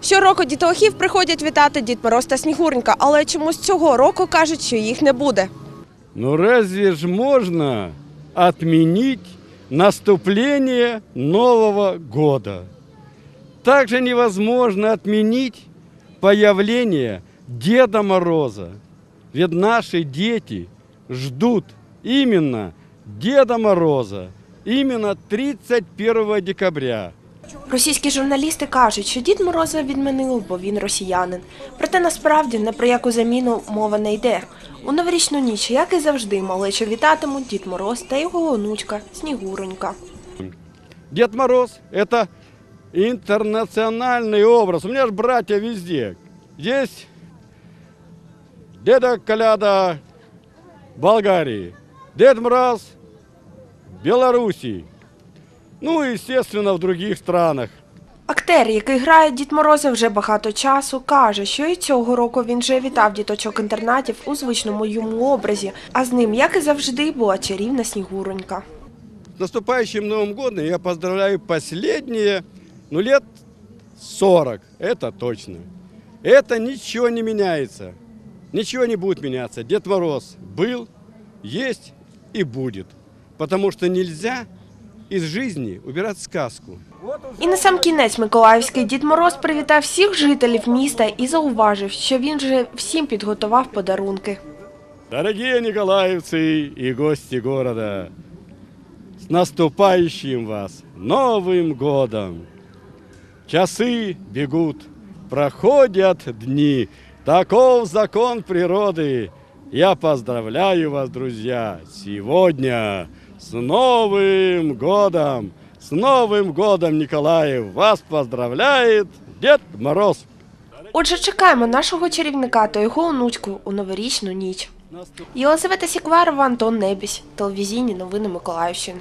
Щороку дітохів приходять вітати Дід Мороз та Снігуренька, але чомусь цього року кажуть, що їх не буде. Ну разве ж можно отменить наступление Нового года? Также невозможно отменить появление Деда Мороза. Ведь наши дети ждут именно Деда Мороза, именно 31 декабря. Російські журналісти кажуть, що Дід Мороза відмінили, бо він росіянин. Проте насправді не про яку заміну мова не йде. У новорічну ніч, як і завжди, малечу вітатимуть Дід Мороз та його онучка Снігуронька. Дед Мороз – это интернациональный образ. У меня же братья везде. Есть Деда Коляда в Болгарии, Дед Мороз в Белоруссии. Ну и, естественно, в других странах. Актер, який грає Дід Мороза вже багато часу, каже, що і цього року він вже вітав діточок інтернатів у звичному йому образі, а з ним, як і завжди, була чарівна Снігуронька. С наступающим Новым годом я поздравляю последние, ну, лет 40, это точно. Это ничего не меняется. Ничего не будет меняться. Дед Мороз был, есть и будет. Потому что нельзя из жизни убирать сказку. І на сам кінець Миколаївський Дід Мороз привітав всіх жителів міста і зауважив, що він вже всім підготував подарунки. Дорогие николаевцы и гости города, с наступающим вас Новым годом! Часы бегут, проходят дни, таков закон природы. Я поздравляю вас, друзья, сегодня с Новым годом! С Новым годом, Николаев! Вас поздравляет Дед Мороз! Отже, чекаємо нашого чарівника та його онучку у новорічну ніч. Єлизавета Сікварова, Антон Небісь, телевізійні новини Миколаївщини.